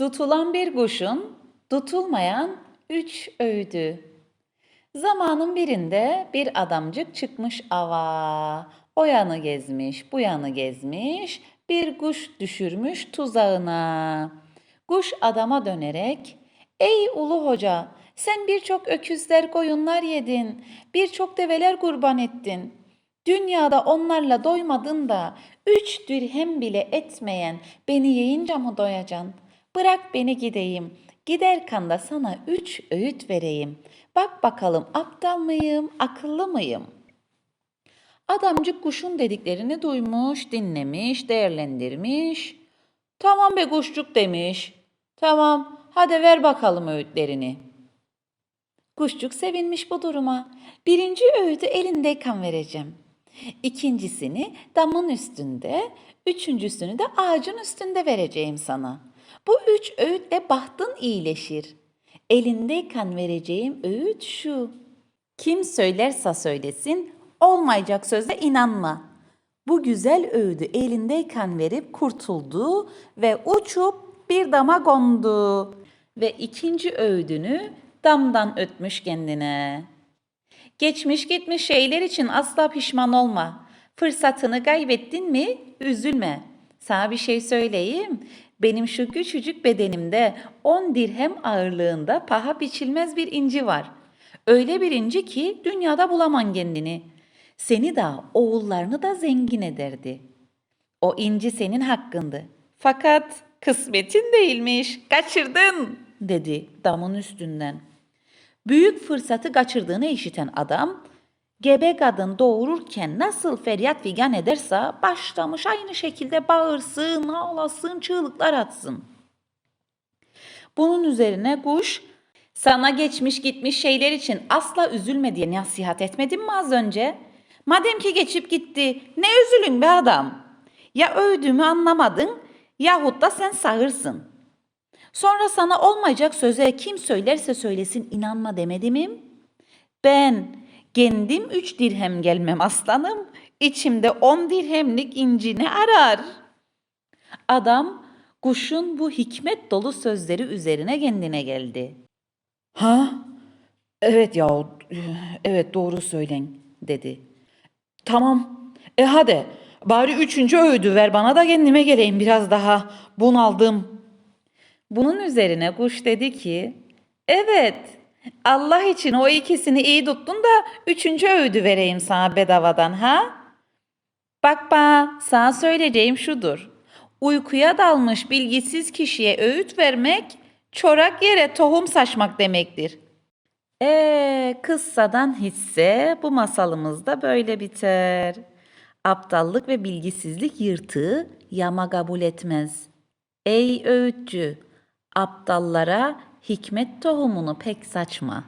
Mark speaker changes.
Speaker 1: Tutulan bir kuşun tutulmayan üç öğüdü. Zamanın birinde bir adamcık çıkmış ava. O yanı gezmiş, bu yanı gezmiş, bir kuş düşürmüş tuzağına. Kuş adama dönerek, ''Ey ulu hoca, sen birçok öküzler, koyunlar yedin, birçok develer kurban ettin. Dünyada onlarla doymadın da üç dirhem bile etmeyen beni yiyince mı doyacaksın? Bırak beni gideyim. Giderken de sana üç öğüt vereyim. Bak bakalım aptal mıyım, akıllı mıyım?'' Adamcık kuşun dediklerini duymuş, dinlemiş, değerlendirmiş. Tamam be kuşçuk demiş. Tamam, hadi ver bakalım öğütlerini. Kuşçuk sevinmiş bu duruma. Birinci öğüdü elindeyken vereceğim. İkincisini damın üstünde, üçüncüsünü de ağacın üstünde vereceğim sana. Bu üç öğütle bahtın iyileşir. Elindeyken vereceğim öğüt şu. Kim söylerse söylesin, olmayacak söze inanma. Bu güzel öğüdü elindeyken verip kurtuldu ve uçup bir dama kondu. Ve ikinci öğüdünü damdan ötmüş kendine. Geçmiş gitmiş şeyler için asla pişman olma. Fırsatını kaybettin mi üzülme. Sana bir şey söyleyeyim. Benim şu küçücük bedenimde 10 dirhem ağırlığında paha biçilmez bir inci var. Öyle bir inci ki dünyada bulaman kendini. Seni de oğullarını da zengin ederdi. O inci senin hakkındı. Fakat kısmetin değilmiş. Kaçırdın dedi damın üstünden. Büyük fırsatı kaçırdığını işiten adam, gebe kadın doğururken nasıl feryat figan ederse başlamış aynı şekilde bağırsın, ağlasın, çığlıklar atsın. Bunun üzerine kuş, sana geçmiş gitmiş şeyler için asla üzülme diye nasihat etmedim mi az önce? Madem ki geçip gitti, ne üzülün be adam? Ya öğüdümü anlamadın yahut da sen sağırsın.'' Sonra sana olmayacak söze kim söylerse söylesin inanma demedim mi? Ben kendim üç dirhem gelmem aslanım. İçimde on dirhemlik inci ne arar? Adam kuşun bu hikmet dolu sözleri üzerine kendine geldi. Ha? Evet ya, evet doğru söylen dedi. Tamam, e hadi bari üçüncü öğüdü ver bana da kendime geleyim biraz daha bunaldım.'' Bunun üzerine kuş dedi ki, evet Allah için o ikisini iyi tuttun da üçüncü öğüdü vereyim sana bedavadan ha? Bak ba, sana söyleyeceğim şudur. Uykuya dalmış bilgisiz kişiye öğüt vermek, çorak yere tohum saçmak demektir. E kıssadan hisse bu masalımız da böyle biter. Aptallık ve bilgisizlik yırtığı yama kabul etmez. Ey öğütçü, aptallara hikmet tohumunu pek saçma.